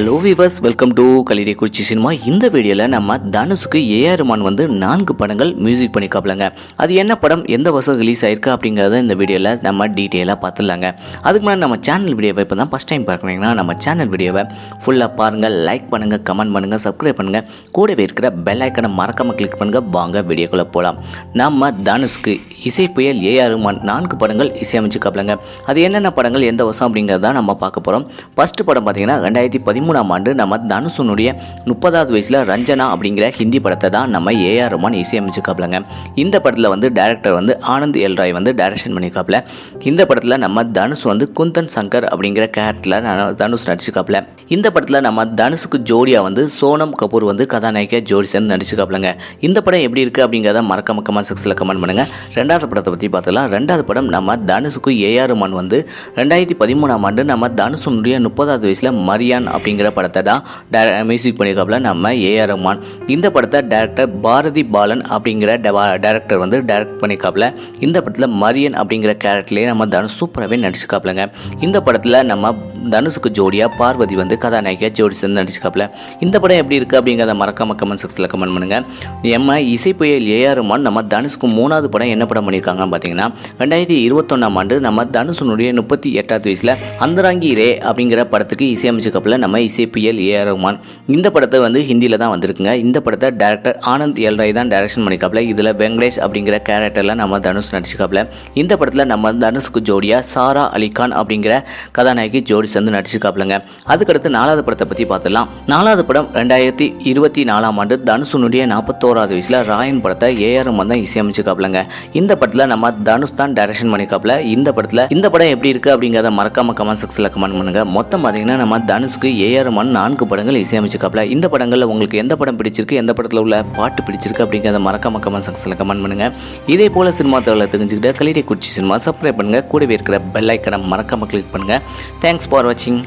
Hello viewers welcome to கலிடி குறிச்சி cinema இந்த வீடியோவில் நம்ம தனுஷுக்கு ஏஆர் ரஹ்மான் வந்து நான்கு படங்கள் மியூசிக் பண்ணிக்காப்பிலங்க அது என்ன படம் எந்த வருஷம் ரிலீஸ் ஆயிருக்கு அப்படிங்கிறத இந்த வீடியோவில் நம்ம டீட்டெயிலாக பார்த்துடலாங்க அதுக்கு முன்னாடி நம்ம சேனல் வீடியோவை இப்போ தான் ஃபஸ்ட் டைம் பார்க்குறீங்கன்னா நம்ம சேனல் வீடியோவை ஃபுல்லாக பாருங்கள் லைக் பண்ணுங்கள் கமெண்ட் பண்ணுங்கள் சப்ஸ்கிரைப் பண்ணுங்கள் கூடவே இருக்கிற பெல் ஐக்கனை மறக்காமல் கிளிக் பண்ணுங்கள் வாங்க வீடியோக்குள்ளே போகலாம் நம்ம தனுஷ்க்கு இசை புயல் ஏஆர் ரஹ்மான் நான்கு படங்கள் இசையமைச்சுக்காப்பிலங்க அது என்னென்ன படங்கள் எந்த வருஷம் அப்படிங்கிறத நம்ம பார்க்க போகிறோம் ஃபஸ்ட்டு படம் பார்த்தீங்கன்னா ரெண்டாயிரத்தி பதிமூணு பதிமூணாம் ஆண்டு நம்ம தனுஷனுடைய முப்பதாவது வயசில் ரஞ்சனா அப்படிங்கிற ஹிந்தி படத்தை தான் நம்ம ஏஆர் ரமான் இசையமைச்சுக்காப்லங்க இந்த படத்தில் வந்து டேரக்டர் வந்து ஆனந்த் எல் ராய் வந்து டைரக்ஷன் பண்ணிக்காப்ல இந்த படத்தில் நம்ம தனுஷ் வந்து குந்தன் சங்கர் அப்படிங்கிற கேரக்டரில் தனுஷ் நடிச்சுக்காப்ல இந்த படத்தில் நம்ம தனுஷுக்கு ஜோடியாக வந்து சோனம் கபூர் வந்து கதாநாயகியா ஜோடி சேர்ந்து நடிச்சுக்காப்லங்க இந்த படம் எப்படி இருக்குது அப்படிங்கிறத மறக்க மக்கமாக சிக்ஸில் கமெண்ட் பண்ணுங்கள் ரெண்டாவது படத்தை பற்றி பார்த்துக்கலாம் ரெண்டாவது படம் நம்ம தனுஷுக்கு ஏஆர் ரமான் வந்து ரெண்டாயிரத்தி பதிமூணாம் ஆண்டு நம்ம தனுஷனுடைய முப்பதாவது வயசில் மரியான் அப்படிங்கிற படத்தை தான் மியூசிக் பண்ணியிருக்காப்புல நம்ம ஏஆர் ரஹ்மான் இந்த படத்தை டேரக்டர் பாரதி பாலன் அப்படிங்கிற டேரக்டர் வந்து டைரக்ட் பண்ணியிருக்காப்புல இந்த படத்தில் மரியன் அப்படிங்கிற கேரக்டர்லேயே நம்ம தனுஷ் சூப்பராகவே நடிச்சுக்காப்புலங்க இந்த படத்தில் நம்ம தனுஷுக்கு ஜோடியாக பார்வதி வந்து கதாநாயகியாக ஜோடி சேர்ந்து நடிச்சுக்காப்புல இந்த படம் எப்படி இருக்குது அப்படிங்கிறத மறக்காம கமெண்ட் செக்ஷனில் கமெண்ட் பண்ணுங்கள் எம்ம இசை புயல் ஏஆர் ரஹ்மான் நம்ம தனுஷுக்கு மூணாவது படம் என்ன படம் பண்ணியிருக்காங்கன்னு பார்த்தீங்கன்னா ரெண்டாயிரத்தி இருபத்தொன்னாம் ஆண்டு நம்ம தனுஷனுடைய முப்பத்தி எட்டாவது வயசில் அந்தராங்கி ரே அப்படிங்கிற படத்துக்கு இசையமைச்சுக்கப்பில் நம்ம இசை புயல் ஏஆர் ரஹ்மான் இந்த படத்தை வந்து ஹிந்தியில் தான் வந்திருக்குங்க. இந்த படத்தை டேரக்டர் ஆனந்த் எல் ராய் தான் டைரக்ஷன் பண்ணிக்காப்புல இதில் வெங்கடேஷ் அப்படிங்கிற கேரக்டரில் நம்ம தனுஷ் நடிச்சுக்காப்புல இந்த படத்தில் நம்ம தனுஷுக்கு ஜோடியாக சாரா அலிகான் அப்படிங்கிற கதாநாயகி ஜோடி சேர்ந்து நடிச்சுக்காப்புலங்க அதுக்கடுத்து நாலாவது படத்தை பற்றி பார்த்துடலாம். நாலாவது படம் ரெண்டாயிரத்தி இருபத்தி நாலாம் ஆண்டு தனுஷனுடைய நாற்பத்தோராவது வயசில் ராயன் படத்தை ஏஆர் ரஹ்மான் தான் இசையமைச்சுக்காப்புலங்க இந்த படத்தில் நம்ம தனுஷ் தான் டைரக்ஷன் பண்ணிக்காப்புல இந்த படத்தில் இந்த படம் எப்படி இருக்குது அப்படிங்கிறத மறக்காம கமெண்ட் செக்ஸில் கமெண்ட் பண்ணுங்க. மொத்தம் பார்த்தீங்கன்னா நம்ம தனுஷுக்கு ஏ ஏஆர் ரஹ்மான் நான்கு படங்கள் இசையமைச்சிருக்காப்ல. இந்த படங்களில் உங்களுக்கு எந்த படம் பிடிச்சிருக்கு எந்த படத்தில் உள்ள பாட்டு பிடிச்சிருக்கு அப்படிங்கிறத மறக்காம கமெண்ட் செக்ஷனில் கமெண்ட் பண்ணுங்க. இதே போல சினிமா தகவலை தெரிஞ்சுக்கிட்டு கலிடே குச்சி சினிமா சப்ஸ்கிரைப் பண்ணுங்க. கூடவே இருக்கிற பெல் ஐக்கனை மறக்காம கிளிக் பண்ணுங்க. தேங்க்ஸ் ஃபார் வாட்சிங்